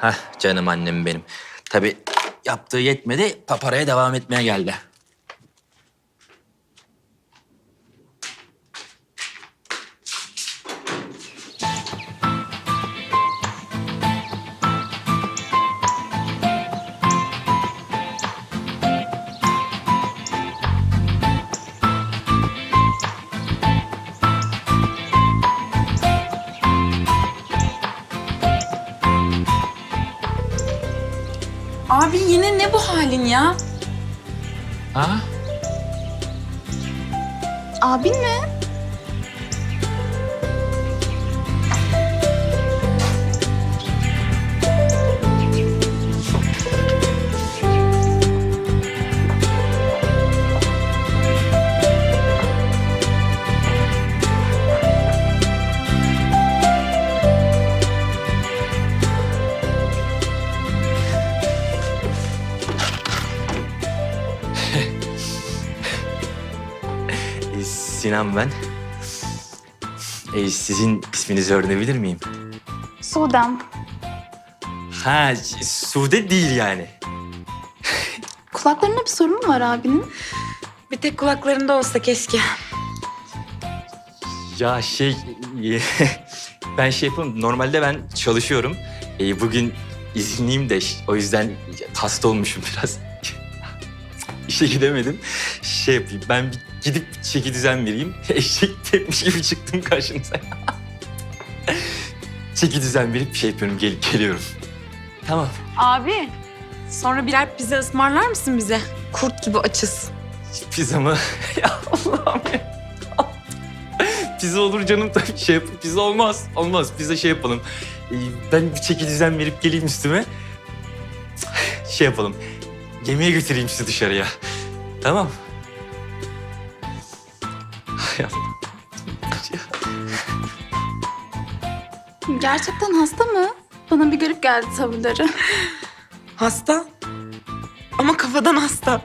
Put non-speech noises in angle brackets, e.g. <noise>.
Heh canım annem benim. Tabii yaptığı yetmedi, paparaya devam etmeye geldi. Abi yine ne bu halin ya? Ha? Abin mi? Sinan ben. Ee, sizin isminizi öğrenebilir miyim? Sudem. Ha, Sude değil yani. Kulaklarında bir sorun mu var abinin? Bir tek kulaklarında olsa keşke. Ya şey, <laughs> ben şey yapayım, normalde ben çalışıyorum. Ee, bugün izinliyim de o yüzden hasta olmuşum biraz. İşe gidemedim. Şey yapayım, ben bir gidip çeki düzen vereyim. <laughs> Eşek tepmiş gibi çıktım karşınıza. <laughs> çeki düzen verip şey yapıyorum, gel geliyorum. Tamam. Abi, sonra birer pizza ısmarlar mısın bize? Kurt gibi açız. Pizza mı? <laughs> ya Allah'ım ya. pizza olur canım tabii şey yap. Pizza olmaz. Olmaz. Pizza şey yapalım. Ee, ben bir çeki düzen verip geleyim üstüme. Şey yapalım. Yemeğe götüreyim sizi dışarıya. Tamam. Allah. Gerçekten hasta mı? Bana bir garip geldi tavırları. Hasta. Ama kafadan hasta.